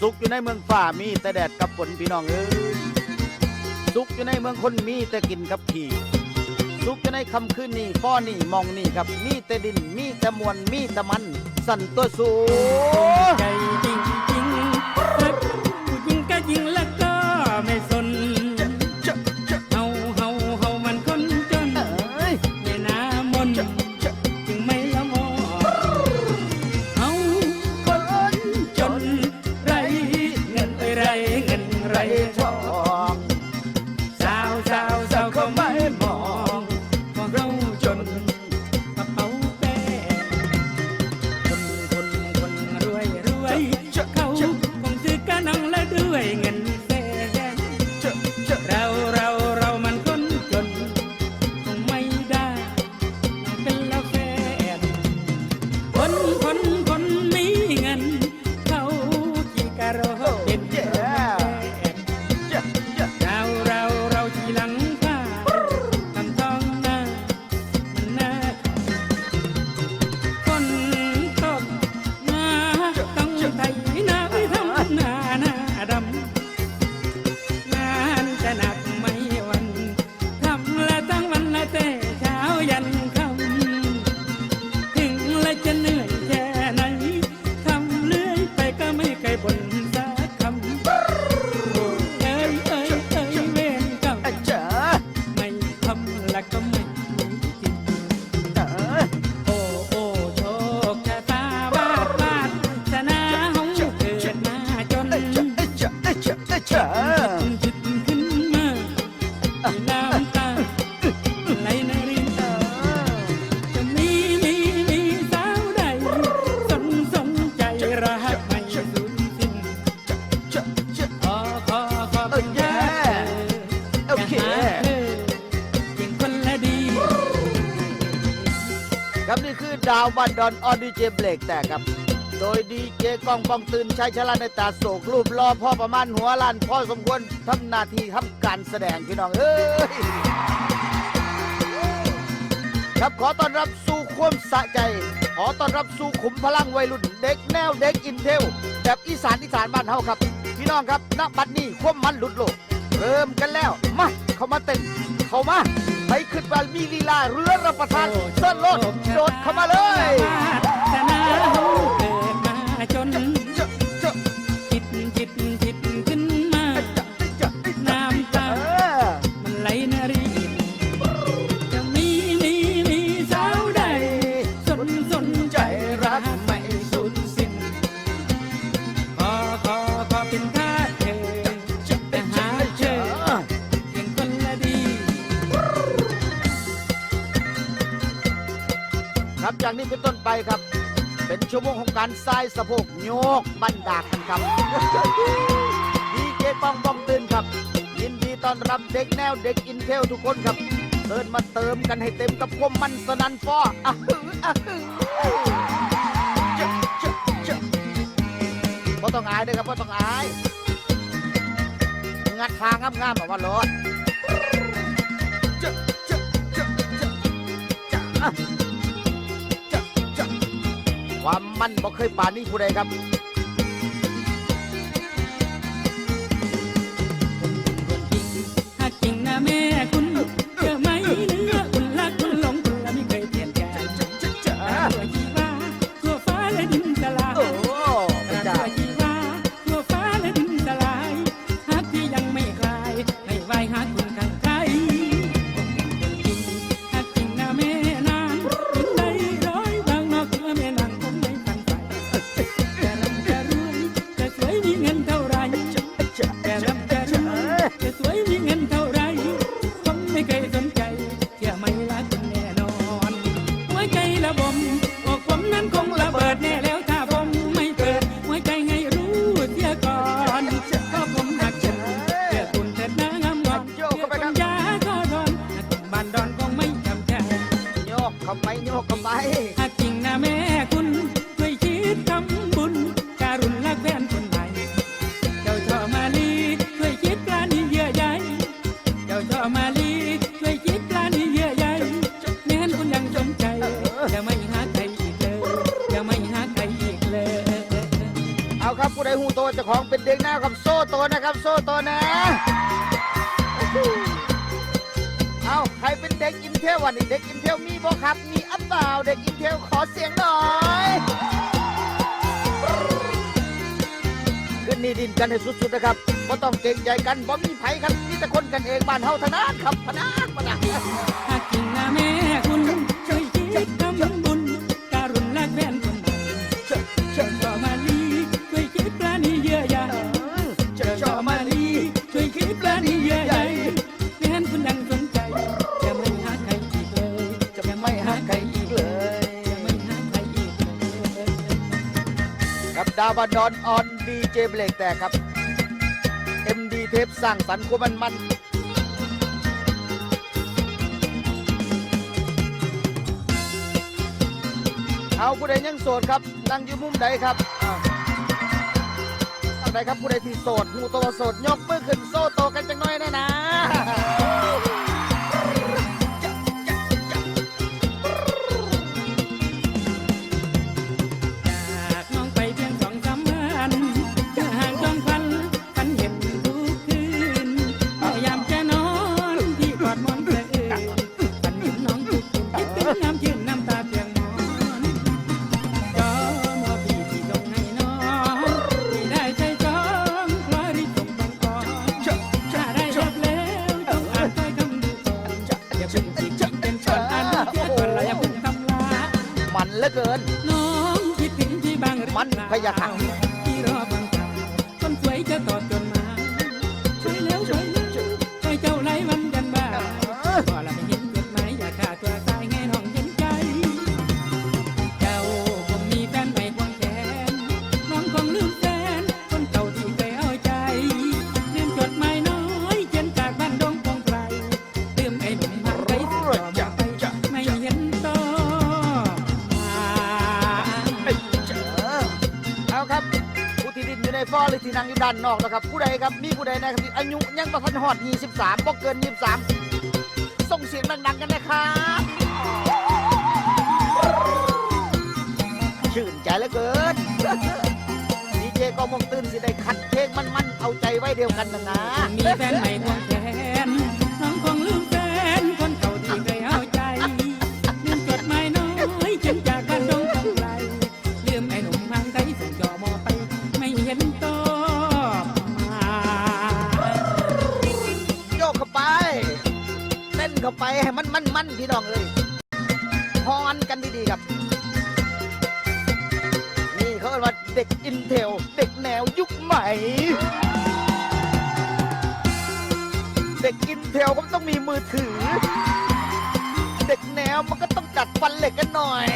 สุขอยู่ในเมืองฝ่ามีแต่แดดกับฝนพี่น้องเอ้ยสุขอยู่ในเมืองคนมีแต่กินกับขี่สุขอยู่ในคำคืนนี้ป้อนี่มองนี่ครับมีแต่ดินมีแต่มวลมีแต่มัน สั่นตัวสูใจจริงจริงๆรักผู้หญิงก็ยิงแล้วก็ไม่สนเฮาเฮาเฮามันคนจนเอ้ยไม่น่ามนจึ ขี่ำ ดาวบันดอนออดีเจเบรกแต่ครับ โดยดีเจกองปองตื่นใชายชราในตาโศกรูปรอพ่อประมาณหัวล้านพ่อสมควรทำหน้าที่ทำการแสดงพี่น้องเอ้ยครับขอต้อนรับสู่ความสะใจ ขอต้อนรับสู่ขุมพลังวัยรุ่นเด็กแนวเด็กอินเทลแบบอีสานอีสานบ้านเฮาครับ พี่น้องครับณบัดนี้ความมันหลุดโลกเริ่มกันแล้วมาเข้ามาเต้นเข้ามา ไปขึ้นบามีลีลาเรือรับประทานเส้นรถโดดเข้ามาเลยชนะห้องเกิดมาจน ชั่วโมงของการทรายสะโพกโยกบันดากันครับดีเจป้องป้องตื่นครับ ยินดีต้อนรับเด็กแนวเด็กอินเทลทุกคนครับเดินมาเติมกันให้เต็มกับความมันสนันฟออะฮึอะฮึจ้าเจ้าเจ้าบ่ต้องอายเด้ครับบ่ต้องอาย งัดทางงามๆแบบว่ารถเความมั่นบ่เคยป่านนี้ผู้ใดครับหากจริงนะแม่ ไปหากจริงนะแม่คุณช่วยคิดทำบุญการุณลักแว่นคนใหม่เจ้าชอมาลีช่วยคิดปลานี้เยอะใหญ่เจ้าชอมาลีช่วยคิดปลานี้เยอะใหญ่แม่นคุณยังสนใจจะไม่หาใครอีกเลยจะไม่หาใครอีกเลยเอาครับผู้ใดหูโตเจ้าของเป็นเด็กหน้าครับโซ่โตนะครับ โซ่โตนะเอาใครเป็นเด็กอินเที่ววันนี้เด็กอินเที่วมีบ่ครับมี อัปเปล่าเด็กอินเทลขอเสียงหน่อย ขึ้นนี่ดินกันให้สุดๆนะครับก็ต้องเก่งใจกันบ่มีไผครับมีแต่คนกันเองบ้านเฮาเท่านั้นครับพนันพนัน หากินนะแม่ บาบาดอนออนดีเจเบรกแต่ครับ MD เทปสร้างสรรค์คมันมันเอาผู้ใดยังโสดครับ นั่งอยู่มุมใดครับอ้าวทางใดครับผู้ใดที่โสดหูตัวโสดยกมือขึ้นโซ่โตกันจังน้อยนะนะ อยู่ในฟอหรือที่นั่งอยู่ด้านนอกนะครับ ผู้ใดครับมีผู้ใดนะครับที่อายุยังประทันหอด23บ่เกิน 23 ส่งเสียงดังๆกันนะครับชื่นใจเหลือเกินดีเจก็มองตื่นสิได้คัดเพลงมันๆเอาใจไว้เดียวกันนะนะมีแฟนใหม่ควง เข้าไปให้มันมันมันพี่น้องเลยฮอนกันดีๆครับ นี่เขาเรียกว่าเด็กอินเทล เด็กแนวยุคใหม่ เด็กอินเทลก็ต้องมีมือถือ เด็กแนวมันก็ต้องจัดฟันเหล็กกันหน่อย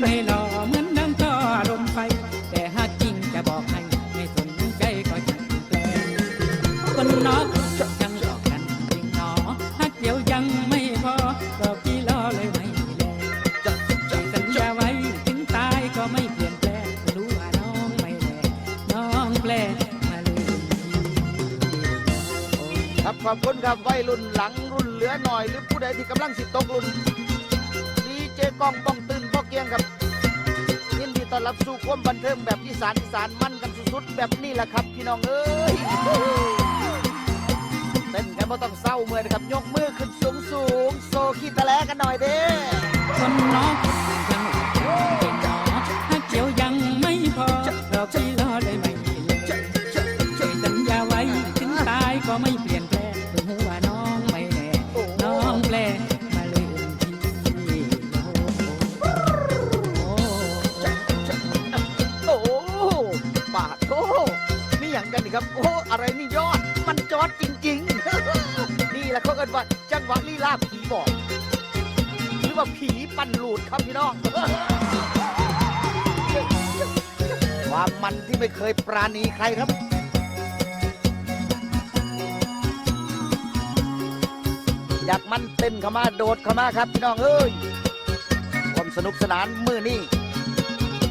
พี่มันไม่หล่อเหมือนดังท่อลมไฟ แต่หากจริงจะบอกให้ไม่สนใจก็จะแปลคนนอกยังหลอกกันจริงหนอฮักเดียวยังไม่พอก็พี่ล้อเลยไม่แลเจาะใจสัญญาไว้ถึงตายก็ไม่เปลี่ยนแปลงรู้ว่าน้องไม่แลน้องแปลมาลืมพี่ครับขอบคุณครับวัยรุ่นหลังรุ่นเหลือหน่อยหรือผู้ใดที่กำลังสิตกรุ่นดีเจกองป้องตื่นพ่อเกียงครับยินดีต้อน รับสู่ความบันเทิงแบบอีสานอีสานมันกันสุดๆแบบนี้แหละครับพี่น้องเอ้ยเต้นกันไม่ต้องเศร้าเมื่อยนะครับยกมือขึ้นสูงสูงๆโซคีตะแลกันหน่อยเด้คนนอกยังหลอกกันจริงหนอฮักเดียวยังไม่พอเราพี่ล้อเลยไม่แลใจสัญญาไว้ถึงตายก็ไม่เปลี่ยนแปลงถึงหูว่าน้ ครับ โอ้อะไรนี่ยอด มันจอดจริง ๆ นี่แหละเขาเอิ้นว่าจังหวะลีลาผีบอก หรือว่าผีปั่นหลูดครับพี่น้อง ความมันที่ไม่เคยปราณีใครครับอยากมันเต้นเข้ามาโดดเข้ามาครับพี่น้องเอ้ยความสนุกสนานมือนี้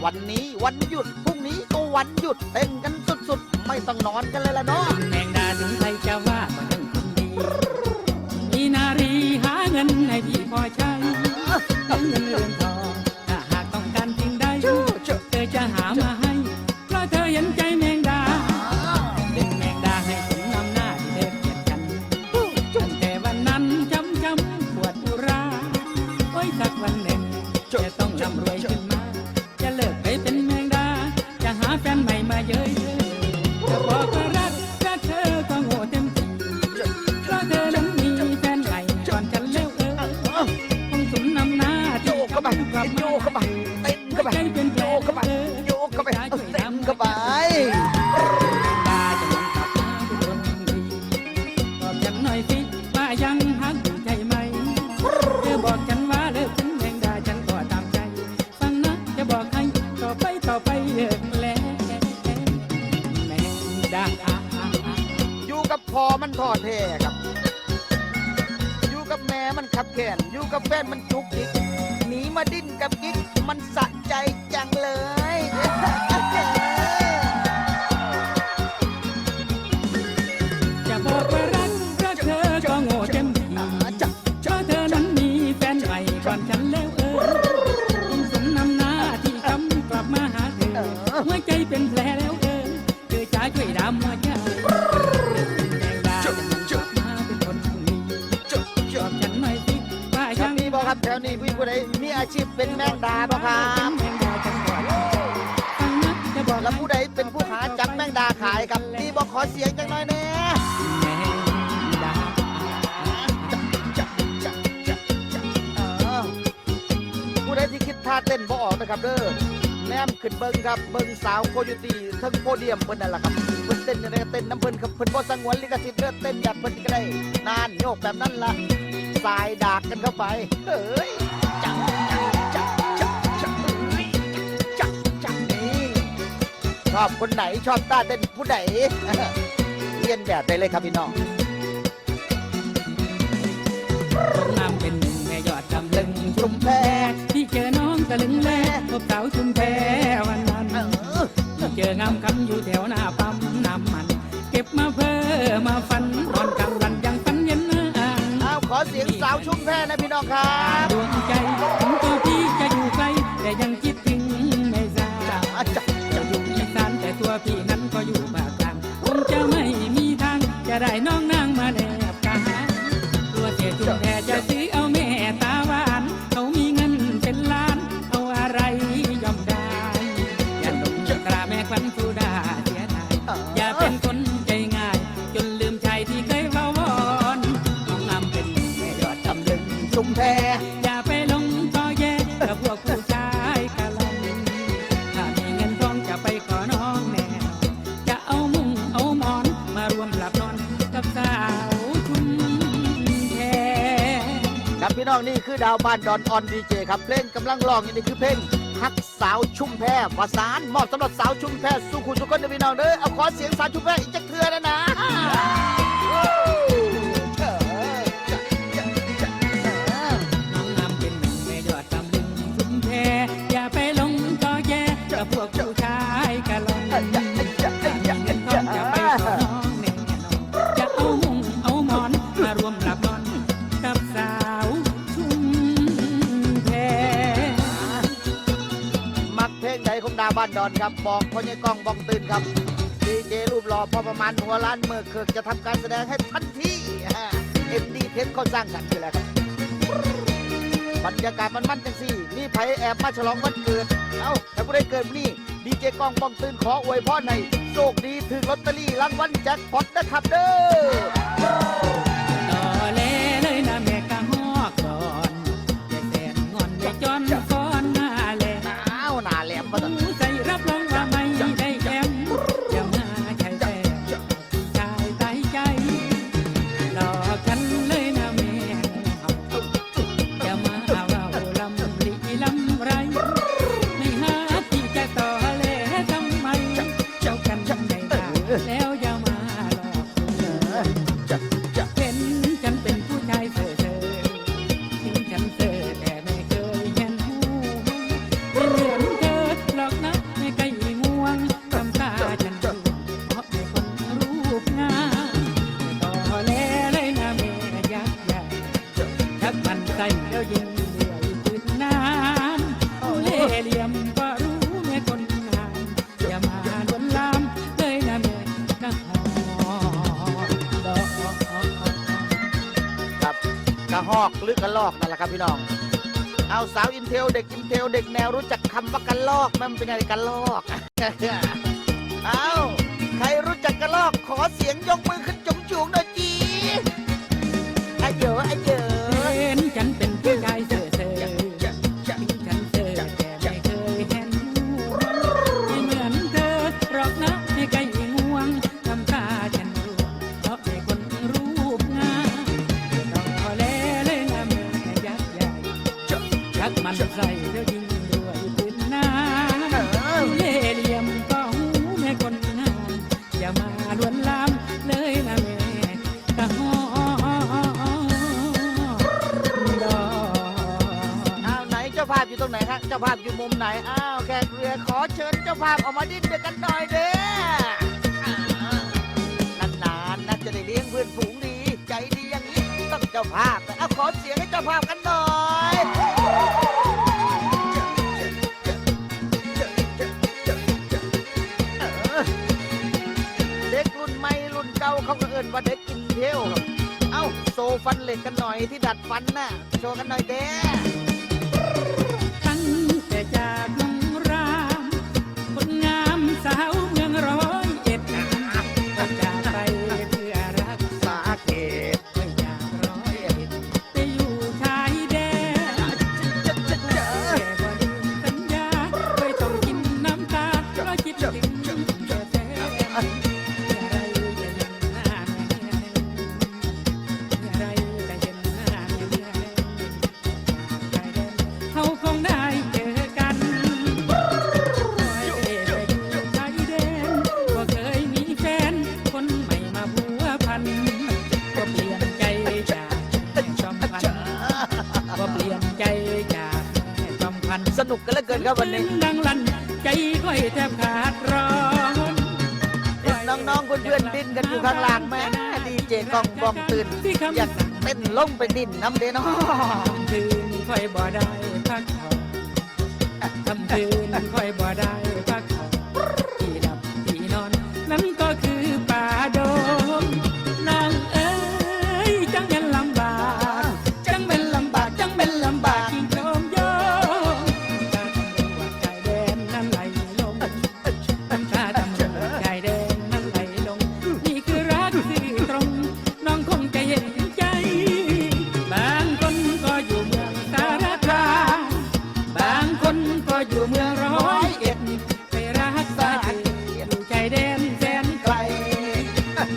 วันนี้วันหยุดพรุ่ง นี้ก็วันหยุดเต้นกันสุดๆ ไม่ต้องนอนกันเลยล่ะเนาะแมงดาถึงใครจะว่าก็ยังคนดีมีนารีหาเงินให้พี่พอใช้เงินเงินเรือนทอง พอมันทอดแท้ครับ อยู่กับแม่มันขับแขน อยู่กับแฟนมันจุกจิกหนีมาดิ้นกับกิ๊กมันสะใจจังเลย จะบอกว่ารักรักเธอก็โง่เต็มที่จับเพราะเธอนั้นมีแฟนใหม่ก่อนฉันแล้วเออคงสมนำหน้าที่คำกลับมาหาเธอหัวใจเป็นแผลแล้วเออเธอจะช่วยดำหัวใจ วนี้มีอาชีพเป็นแมงดาบ่ครับแล้วผู้ใดเป็นผู้หาจับแมงดาขายครับนี่บอกขอเสียงจังหน่อยแน่เออผู้ใดที่คิดท่าเต้นบ่ออกนะครับเด้อแนมขึ้นเบิ่งครับเบิ่งสาวโคโยตีทั้งโพเดียมเพิ่นนั่นแหละครับเพิ่นเต้นยังไงก็เต้นน้ำเพิ่นครับเพิ่นบ่สงวนลิขสิทธิ์เด้อเต้นแบบเพิ่นก็ได้นานโยกแบบนั้นล่ะ สายดากกันเข้าไปเฮ้ยจังจังจังจังเอ้ยจังจังนี่ชอบคนไหนชอบต้าเต้นผู้ใดเรียนแบบได้เลยครับพี่น้องสมนำเป็นหนึ่งแม่ยอดจำลึงชุมแพที่เจอน้องตะลึงแลพบสาวชุมแพวันนั้นเออที่เจองามคำอยู่แถวหน้าปั๊มน้ำมัน เก็บมาเพื่อมาฟันนอนกำลางวัน เอาขอเสียงสาวชุ่มแพนะพี่น้องครับ พี่น้องนี่คือดาวบ้านดอนออนดีเจครับเพลงกำลังร้องอย่างนี่คือเพลงฮักสาวชุ่มแพประสานมอบสำหรับสาวชุ่มแพรสุขุสุขคนเดพี่น้องเด้อเอาขอเสียงสาวชุ่มแพรอีกจักเทือนะนะ บ้านดอนครับบอกพ่อใหญ่กล้องบอกตื่นครับดีเจรูปหล่อพอประมาณหัวล้านเมื่อเคิกจะทำการแสดงให้ทันทีเอ็มดีเพชรเขาสร้างกันคือแล้วครับบรรยากาศมันมันจังสี่นี่ไผแอบมาฉลองวันเกิด เอ้าแต่ผู้ได้เกิดวันนี่ดีเจกล้องบ้องตื่นขออวยพรในโชคดีถึงลอตเตอรี่รางวัลแจ็คพอตนะครับเด้อ ใจเดี๋ยวยิงเรื่อยปืนนานเล่เหลี่ยมก็รู้แม่คนงามอย่ามาลวนลามเลยนะแม่นะหอดอกครับกระหอกหรือกระลอกนั่นแหละครับพี่น้อง เอาสาวอินเทลเด็กอินเทลเด็กแนวรู้จักคำว่ากระลอกไหมมันเป็นไงกระลอก เอาใครรู้จักกระลอกขอเสียงยกมือขึ้นจุงๆหน่อยจีไอเยอะไอเยอะ จ้าภาพเอาขอเสียงให้เจ้าภาพกันหน่อยเออเด็กรุ่นใหม่รุ่นเก่าเขาก็เอิ้นว่าเด็กกินเที่ยวครับเอ้าโซฟันเหล็กกันหน่อยที่ดัดฟันน่ะโชว์กันหน่อยเด้ อยู่ข้างล่างแม่ดีเจกองบองตื่นอยากเต้นลงไปดินน้ำเด้นาะคืนค่อยบ่ได้พักผ่อนทำคืนค่อยบ่ได้ คนก็อยู่เมืองร้อยเอ็ดไปรักษาเองอยู่ชายแดนแสนไกล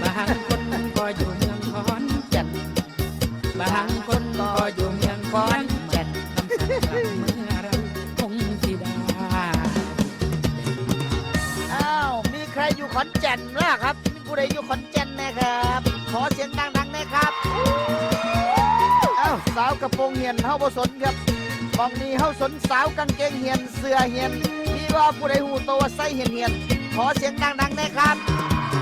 บางคนก็อยู่เมืองขอนแก่นบางคนก็อยู่เมืองขอนแก่นคำสั่งกลับเมื่อเราคงสิด้อ้าว มีใครอยู่ขอนแก่นล่ะครับมีผู้ใดอยู่ขอนแก่นนะครับ ขอเสียงดังๆนะครับ อ้าว สาวกระโปรงเหียนเฮาบ่สนครับ ของนี้เฮาสนสาวกางเกงเหียนเสื้อเหียน มีว่าผู้ใดหูโตวใส่เหียนเหียน ขอเสียงดังๆนะครับ